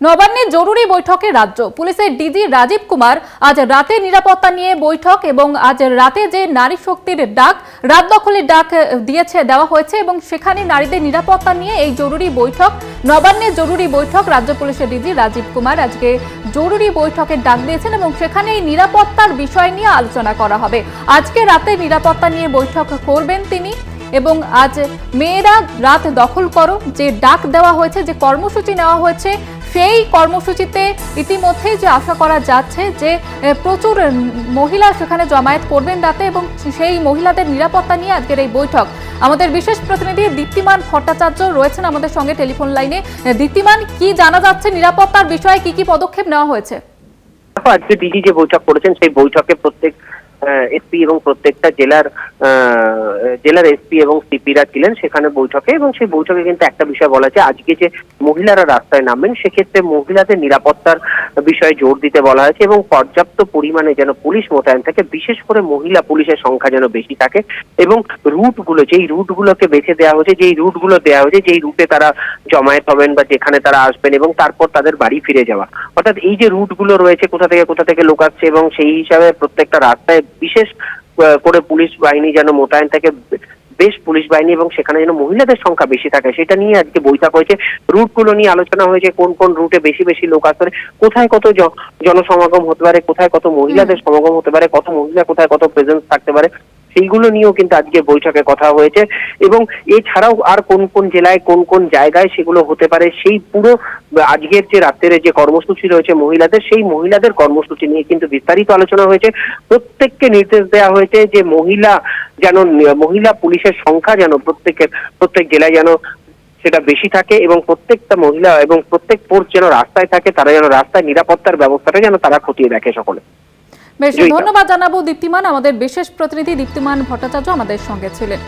নবান্নে জরুরি বৈঠকে রাজ্য। পুলিশের ডিজি রাজীব কুমার আজ রাতে নিরাপত্তা নিয়ে বৈঠক এবং আজ রাতে যে নারী শক্তির ডাক, রাত দখলের ডাক দিয়েছে, দেওয়া হয়েছে এবং সেখানে নারীদের নিরাপত্তা নিয়ে এই জরুরি বৈঠক নবান্নে জরুরি বৈঠক রাজ্য পুলিশের ডিজি রাজীব কুমার আজকে জরুরি বৈঠকের ডাক দিয়েছেন এবং সেখানে এই নিরাপত্তার বিষয় নিয়ে আলোচনা করা হবে। আজকে রাতে নিরাপত্তা নিয়ে বৈঠক করবেন তিনি এবং আজ মেয়েরা রাত দখল করো, যে ডাক দেওয়া হয়েছে, যে কর্মসূচি নেওয়া হয়েছে সেই কর্মসূচিতে ইতিমধ্যেই যে আশা করা যাচ্ছে যে প্রচুর মহিলা সেখানে জমায়েত করবেন রাতে এবং সেই মহিলাদের নিরাপত্তা নিয়ে আজকের এই বৈঠক। আমাদের বিশেষ প্রতিনিধি দীপ্তিমান ভট্টাচার্য রয়েছেন আমাদের সঙ্গে টেলিফোন লাইনে। দীপ্তিমান, কি জানা যাচ্ছে নিরাপত্তার বিষয়ে কি কি পদক্ষেপ নেওয়া হয়েছে? আজকে ডিজি যে বৈঠক করেছেন, সেই বৈঠকে প্রত্যেক এসপি এবং প্রত্যেকটা জেলার জেলার এসপি এবং সিপিরা ছিলেন সেখানে বৈঠকে এবং সেই বৈঠকে কিন্তু একটা বিষয় বলা আছে আজকে যে মহিলারা রাস্তায় নামবেন, সেক্ষেত্রে মহিলাদের নিরাপত্তার বিষয়ে জোর দিতে বলা হয়েছে এবং পর্যাপ্ত পরিমাণে যেন পুলিশ মোতায়েন থাকে, বিশেষ করে মহিলা পুলিশের সংখ্যা যেন বেশি থাকে এবং রুটগুলো, যেই রুটগুলোকে বেছে দেওয়া হয়েছে, যেই রুটগুলো দেওয়া হয়েছে, যেই রুটে তারা জমায়েত হবেন বা যেখানে তারা আসবেন এবং তারপর তাদের বাড়ি ফিরে যাওয়া। অর্থাৎ এই যে রুটগুলো রয়েছে, কোথা থেকে কোথা থেকে লোক আসছে এবং সেই হিসাবে প্রত্যেকটা রাস্তায় বিশেষ করে পুলিশ বাহিনী যেন মোতায়েন থাকে বেশ পুলিশ বাহিনী এবং সেখানে যেন মহিলাদের সংখ্যা বেশি থাকে সেটা নিয়ে আজকে বৈঠক হয়েছে। রুটগুলো নিয়ে আলোচনা হয়েছে কোন কোন রুটে বেশি বেশি লোক আসতে কোথায় কত জনসমাগম হতে পারে কোথায় কত মহিলাদের সমাগম হতে পারে কত মহিলা কোথায় কত প্রেজেন্স থাকতে পারে সেইগুলো নিয়েও কিন্তু আজকে বৈঠকে কথা হয়েছে। এবং এছাড়াও আর কোন কোন জেলায় কোন কোন জায়গায় সেগুলো হতে পারে সেই পুরো আজকের যে রাত্রের যে কর্মসূচি রয়েছে মহিলাদের সেই মহিলাদের কর্মসূচি নিয়ে কিন্তু বিস্তারিত আলোচনা হয়েছে। প্রত্যেককে নির্দেশ দেওয়া হয়েছে যে মহিলা যেন মহিলা পুলিশের সংখ্যা যেন প্রত্যেকের প্রত্যেক জেলায় যেন সেটা বেশি থাকে এবং প্রত্যেকটা মহিলা এবং প্রত্যেক ফোর্স যেন রাস্তায় থাকে তারা যেন রাস্তায় নিরাপত্তার ব্যবস্থাটা যেন তারা খতিয়ে দেখে সকলে। বেশ ধন্যবাদ জানাব দীপ্তিমান। আমাদের বিশেষ প্রতিনিধি দীপ্তিমান ভট্টাচার্য আমাদের সঙ্গে ছিলেন।